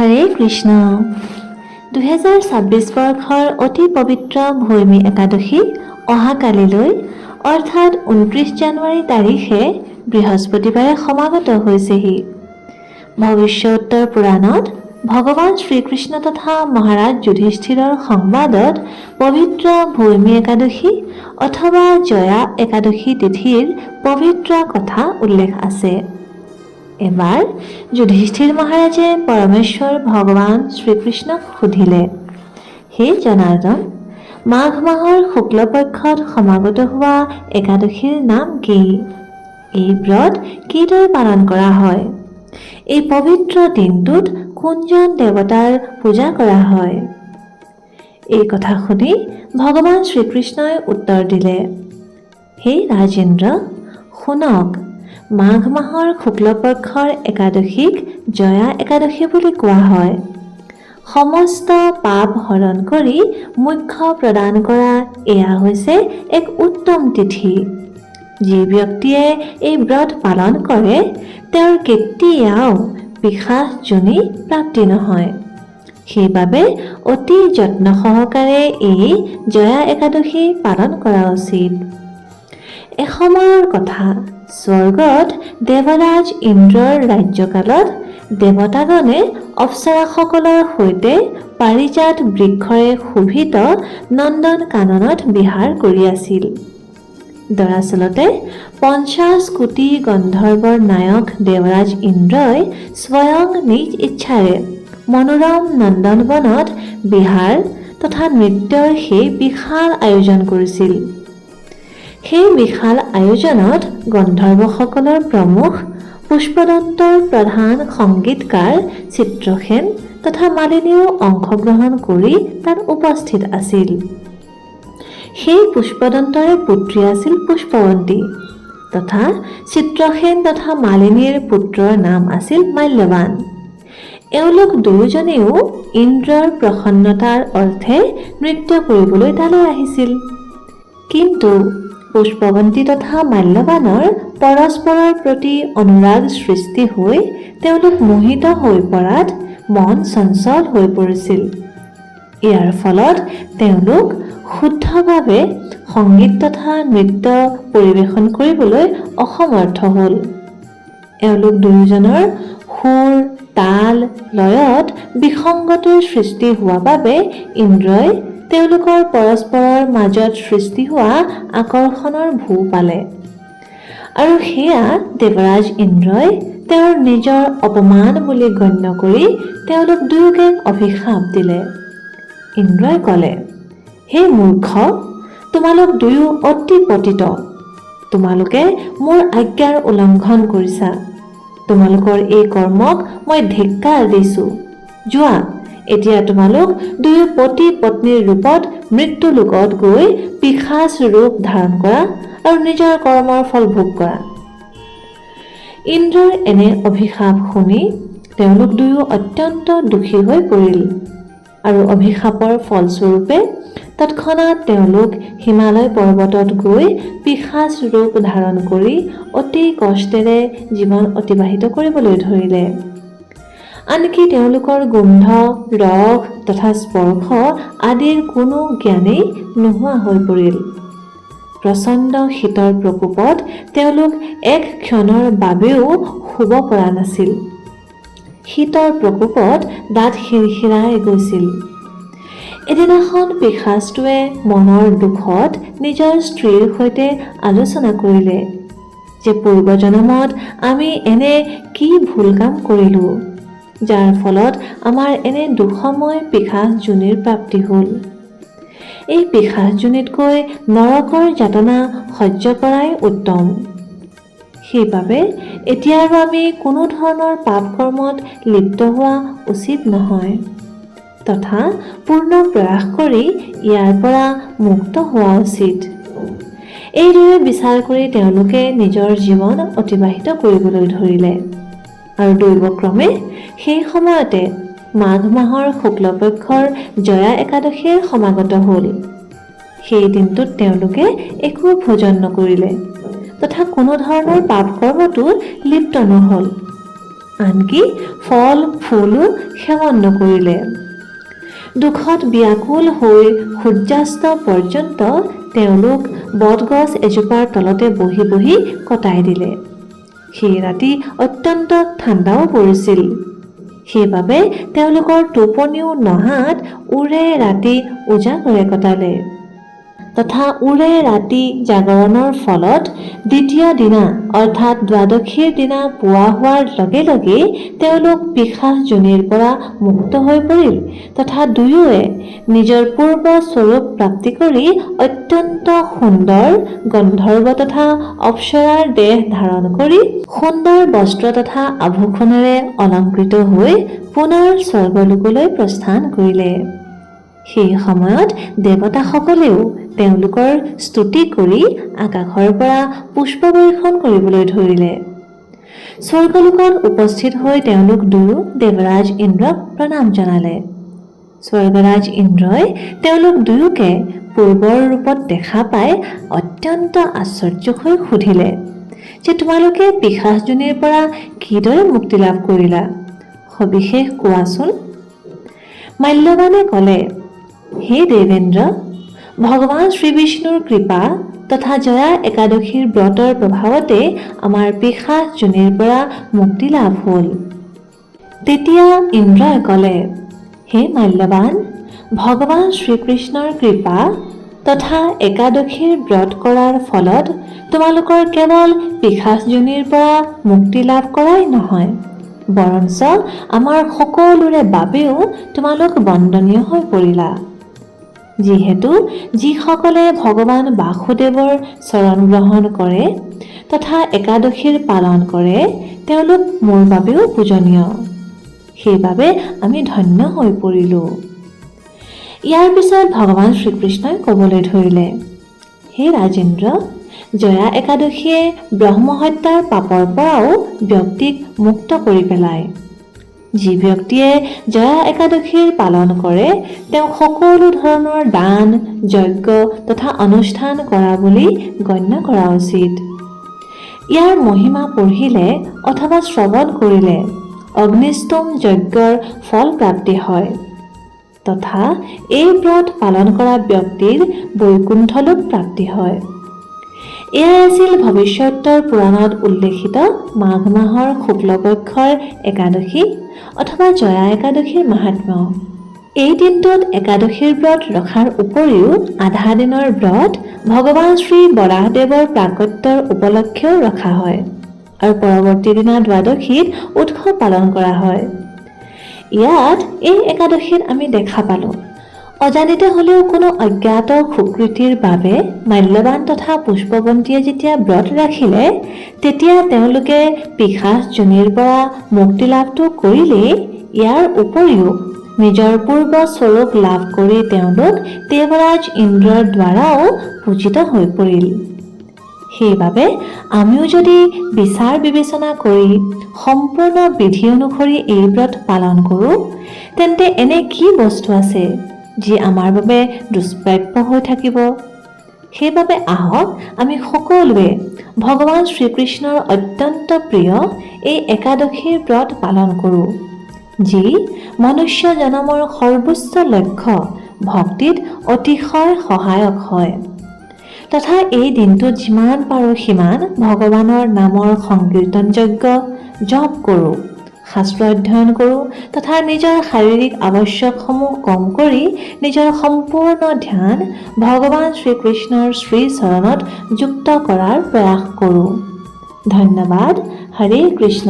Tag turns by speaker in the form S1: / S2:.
S1: হৰে কৃষ্ণ। দুহেজাৰ ছাব্বিছ বৰ্ষৰ অতি পবিত্ৰ ভৈমী একাদশী অহাকালিলৈ অৰ্থাৎ ঊনত্ৰিছ জানুৱাৰী তাৰিখে বৃহস্পতিবাৰে সমাগত হৈছেহি। ভৱিষ্যতৰ পুৰাণত ভগৱান শ্ৰীকৃষ্ণ তথা মহাৰাজ যুধিষ্ঠিৰৰ সংবাদত পবিত্ৰ ভৈমী একাদশী অথবা জয়া একাদশী তিথিৰ পবিত্ৰ কথা উল্লেখ আছে। এবাৰ যুধিষ্ঠিৰ মহাৰাজে পৰমেশ্বৰ ভগৱান শ্ৰীকৃষ্ণক সুধিলে হে জনাৰ্দন মাঘ মাহৰ শুক্লপক্ষত সমাগত হোৱা একাদশীৰ নাম কি? এই ব্ৰত কিদৰে পালন কৰা হয়? এই পবিত্ৰ দিনটোত কোনজন দেৱতাৰ পূজা কৰা হয়? এই কথা শুনি ভগৱান শ্ৰীকৃষ্ণই উত্তৰ দিলে হে ৰাজেন্দ্ৰ শুনক। মাঘ মাহৰ শুক্লপক্ষৰ একাদশীক জয়া একাদশী বুলি কোৱা হয়। সমস্ত পাপ হৰণ কৰি মুখ্য প্ৰদান কৰা এয়া হৈছে এক উত্তম তিথি। যি ব্যক্তিয়ে এই ব্ৰত পালন কৰে তেওঁৰ কেতিয়াও পিশাচজনী প্ৰাপ্তি নহয়। সেইবাবে অতি যত্ন সহকাৰে এই জয়া একাদশী পালন কৰা উচিত। এসময়ৰ কথা। স্বৰ্গত দেৱৰাজ ইন্দ্ৰৰ ৰাজ্যকালত দেৱতাগণে অপ্সৰাসকলৰ সৈতে পাৰিজাত বৃক্ষৰে শোভিত নন্দন কাননত বিহাৰ কৰি আছিল। দৰাচলতে পঞ্চাছ কোটি গন্ধৰ্বৰ নায়ক দেৱৰাজ ইন্দ্ৰই স্বয়ং নিজ ইচ্ছাৰে মনোৰম নন্দনবনত বিহাৰ তথা নৃত্যৰ সেই বিশাল আয়োজন কৰিছিল। সেই বিশাল আয়োজনত গন্ধৰ্বসকলৰ প্ৰমুখ পুষ্পদন্তৰ প্ৰধান সংগীতকাৰ চিত্ৰসেন তথা মালিনীও অংশগ্ৰহণ কৰি তাত উপস্থিত আছিল। সেই পুষ্পদন্তৰে পুত্ৰী আছিল পুষ্পৱন্তী তথা চিত্ৰসেন তথা মালিনীৰ পুত্ৰৰ নাম আছিল মাল্যৱান। এওঁলোক দুয়োজনেও ইন্দ্ৰৰ প্ৰসন্নতাৰ অৰ্থে নৃত্য কৰিবলৈ তালৈ আহিছিল। কিন্তু পুষ্পৱন্তী তথা মাল্যৱানৰ পৰস্পৰৰ প্ৰতি অনুৰাগ সৃষ্টি হৈ তেওঁলোক মোহিত হৈ পৰাত মন চঞ্চল হৈ পৰিছিল। ইয়াৰ ফলত তেওঁলোক শুদ্ধভাৱে সংগীত তথা নৃত্য পৰিৱেশন কৰিবলৈ অসমৰ্থ হ'ল। এওঁলোক দুয়োজনৰ সুৰ তাল লয়ত বিসংগতিৰ সৃষ্টি হোৱা বাবে ইন্দ্ৰই তেওঁলোকৰ পৰস্পৰৰ মাজত সৃষ্টি হোৱা আকৰ্ষণৰ ভূ পালে। আৰু সেয়া দেৱৰাজ ইন্দ্ৰই তেওঁৰ নিজৰ অপমান বুলি গণ্য কৰি তেওঁলোক দুয়োকে অভিশাপ দিলে। ইন্দ্ৰই ক'লে হে মূৰ্খ তোমালোক দুয়ো অতি পতিত। তোমালোকে মোৰ আজ্ঞাৰ উলংঘন কৰিছা। তোমালোকৰ এই কৰ্মক মই ধিক্কাৰ দিছোঁ। যোৱা এতিয়া তোমালোক দুয়ো পতি পত্নীৰ ৰূপত মৃত্যু লোকত গৈ পিশাচ ৰূপ ধাৰণ কৰা আৰু নিজৰ কৰ্মৰ ফল ভোগ কৰা। ইন্দ্ৰৰ এনে অভিশাপ শুনি তেওঁলোক দুয়ো অত্যন্ত দুখী হৈ পৰিল আৰু অভিশাপৰ ফলস্বৰূপে তৎক্ষণাত তেওঁলোক হিমালয় পৰ্বতত গৈ পিশাচ ৰূপ ধাৰণ কৰি অতি কষ্টেৰে জীৱন অতিবাহিত কৰিবলৈ ধৰিলে। আনকি তেওঁলোকৰ গোন্ধ ৰস তথা স্পৰ্শ আদিৰ কোনো জ্ঞানেই নোহোৱা হৈ পৰিল। প্ৰচণ্ড শীতৰ প্ৰকোপত তেওঁলোক এক ক্ষণৰ বাবেও শুব পৰা নাছিল। শীতৰ প্ৰকোপত দাঁত শিৰশিৰাই গৈছিল। এদিনাখন পিশাচটোৱে মনৰ দুখত নিজৰ স্ত্ৰীৰ সৈতে আলোচনা কৰিলে যে পূৰ্বজন্মত আমি এনে কি ভুল কাম কৰিলোঁ? যাৰ ফলত আমাৰ এনে দুখময় পিশাচ যোনিৰ প্ৰাপ্তি হ'ল। এই পিশাচ যোনিতকৈ নৰকৰ যাতনা সহ্য কৰাই উত্তম। সেইবাবে এতিয়া আৰু আমি কোনো ধৰণৰ পাপ কৰ্মত লিপ্ত হোৱা উচিত নহয়। তথা পূৰ্ণ প্ৰয়াস কৰি ইয়াৰ পৰা মুক্ত হোৱা উচিত। এইদৰে বিচাৰ কৰি তেওঁলোকে নিজৰ জীৱন অতিবাহিত কৰিবলৈ ধৰিলে। আৰু দৈৱক্ৰমে সেই সময়তে মাঘ মাহৰ শুক্লপক্ষৰ জয়া একাদশীৰ সমাগত হ'ল। সেই দিনটোত তেওঁলোকে একো ভোজন নকৰিলে তথা কোনো ধৰণৰ পাপ কৰ্মতো লিপ্ত নহ'ল। আনকি ফল ফুলো সেৱন নকৰিলে। দুখত ব্যাকুল হৈ সূৰ্যাস্ত পৰ্যন্ত তেওঁলোক বটগছ এজোপাৰ তলতে বহি বহি কটাই দিলে। সেই ৰাতি অত্যন্ত ঠাণ্ডাও পৰিছিল। সেইবাবে তেওঁলোকৰ টোপনিও নহাত ওৰে ৰাতি উজাগৰে কটালে। তথা ওৰে ৰাতি জাগৰণৰ ফলত দ্বিতীয় দিনা অৰ্থাৎ দ্বাদশীৰ দিনা পুৱা হোৱাৰ লগে লগেই তেওঁলোক পিশাচজনীৰ পৰা মুক্ত হৈ পৰিল তথা দুয়োৱে নিজৰ পূৰ্ব স্বৰূপ প্ৰাপ্তি কৰি অত্যন্ত সুন্দৰ গন্ধৰ্ব তথা অপ্সৰাৰ দেহ ধাৰণ কৰি সুন্দৰ বস্ত্ৰ তথা আভূষণেৰে অলংকৃত হৈ পুনৰ স্বৰ্গলোকলৈ প্ৰস্থান কৰিলে। সেই সময়ত দেৱতাসকলেও তেওঁলোকৰ স্তুতি কৰি আকাশৰ পৰা পুষ্পবৰ্ষণ কৰিবলৈ ধৰিলে। স্বৰ্গলোকত উপস্থিত হৈ তেওঁলোক দুয়ো দেৱৰাজ ইন্দ্ৰক প্ৰণাম জনালে। স্বৰ্গৰাজ ইন্দ্ৰই তেওঁলোক দুয়োকে পূৰ্বৰ ৰূপত দেখা পাই অত্যন্ত আশ্চৰ্য হৈ সুধিলে যে তোমালোকে পিশাচজনীৰ পৰা কিদৰে মুক্তি লাভ কৰিলা? সবিশেষ কোৱাচোন। মাল্যবানে ক'লে হে দেৱেন্দ্ৰ ভগৱান শ্ৰীবিষ্ণুৰ কৃপা তথা জয়া একাদশীৰ ব্ৰতৰ প্ৰভাৱতে আমাৰ পিশাচ যোনিৰ পৰা মুক্তি লাভ হ'ল। তেতিয়া ইন্দ্ৰই ক'লে হে মাল্যবান ভগৱান শ্ৰীকৃষ্ণৰ কৃপা তথা একাদশীৰ ব্ৰত কৰাৰ ফলত তোমালোকৰ কেৱল পিশাচজনীৰ পৰা মুক্তি লাভ কৰাই নহয় বৰঞ্চ আমাৰ সকলোৰে বাবেও তোমালোক বন্দনীয় হৈ পৰিলা। যিহেতু যিসকলে ভগৱান বাসুদেৱৰ চৰণ গ্ৰহণ কৰে তথা একাদশীৰ পালন কৰে তেওঁলোক মোৰ বাবেও পূজনীয়। সেইবাবে আমি ধন্য হৈ পৰিলোঁ। ইয়াৰ পিছত ভগৱান শ্ৰীকৃষ্ণই ক'বলৈ ধৰিলে হে ৰাজেন্দ্ৰ জয়া একাদশীয়ে ব্ৰহ্মহত্যাৰ পাপৰ পৰাও ব্যক্তিক মুক্ত কৰি পেলায়। যি ব্যক্তিয়ে জয়া একাদশীৰ পালন কৰে তেওঁক সকলো ধৰণৰ দান যজ্ঞ তথা অনুষ্ঠান কৰা বুলি গণ্য কৰা উচিত। ইয়াৰ মহিমা পঢ়িলে অথবা শ্ৰৱণ কৰিলে অগ্নিস্তম যজ্ঞৰ ফল প্ৰাপ্তি হয়। তথা এই ব্ৰত পালন কৰা ব্যক্তিৰ বৈকুণ্ঠলোক প্ৰাপ্তি হয়। এয়াই আছিল ভৱিষ্যতৰ পুৰাণত উল্লেখিত মাঘ মাহৰ শুক্লপক্ষৰ একাদশী অথবা জয়া একাদশীৰ মাহাত্ম্য। এই দিনটোত একাদশীৰ ব্ৰত ৰখাৰ উপৰিও আধা দিনৰ ব্ৰত ভগৱান শ্ৰী বৰাহদেৱৰ প্ৰাকত্যৰ উপলক্ষেও ৰখা হয় আৰু পৰৱৰ্তী দিনা দ্বাদশীত উৎসৱ পালন কৰা হয়। ইয়াত এই একাদশীত আমি দেখা পালোঁ অজানিতে হ'লেও কোনো অজ্ঞাত সুকৃতিৰ বাবে মাল্যৱান তথা পুষ্পৱন্তীয়ে যেতিয়া ব্ৰত ৰাখিলে তেতিয়া তেওঁলোকে পিশাচ যোনিৰ পৰা মুক্তি লাভটো কৰিলেই ইয়াৰ উপৰিও নিজৰ পূৰ্ব স্বৰূপ লাভ কৰি তেওঁলোক দেৱৰাজ ইন্দ্ৰৰ দ্বাৰাও পূজিত হৈ পৰিল। সেইবাবে আমিও যদি বিচাৰ বিবেচনা কৰি সম্পূৰ্ণ বিধি অনুসৰি এই ব্ৰত পালন কৰোঁ তেন্তে এনে কি বস্তু আছে? যি আমাৰ বাবে দুষ্প্ৰাপ্য হৈ থাকিব। সেইবাবে আহক আমি সকলোৱে ভগৱান শ্ৰীকৃষ্ণৰ অত্যন্ত প্ৰিয় এই একাদশীৰ ব্ৰত পালন কৰোঁ যি মনুষ্য জনমৰ সৰ্বোচ্চ লক্ষ্য ভক্তিত অতিশয় সহায়ক হয়। তথা এই দিনটোত যিমান পাৰোঁ সিমান ভগৱানৰ নামৰ সংকীৰ্তন যজ্ঞ জপ কৰোঁ। শাস্ত্ৰ অধ্যয়ন কৰোঁ তথা নিজৰ শাৰীৰিক আৱশ্যকসমূহ কম কৰি নিজৰ সম্পূৰ্ণ ধ্যান ভগৱান শ্ৰীকৃষ্ণৰ শ্ৰীচৰণত যুক্ত কৰাৰ প্ৰয়াস কৰোঁ। ধন্যবাদ। হৰে কৃষ্ণ।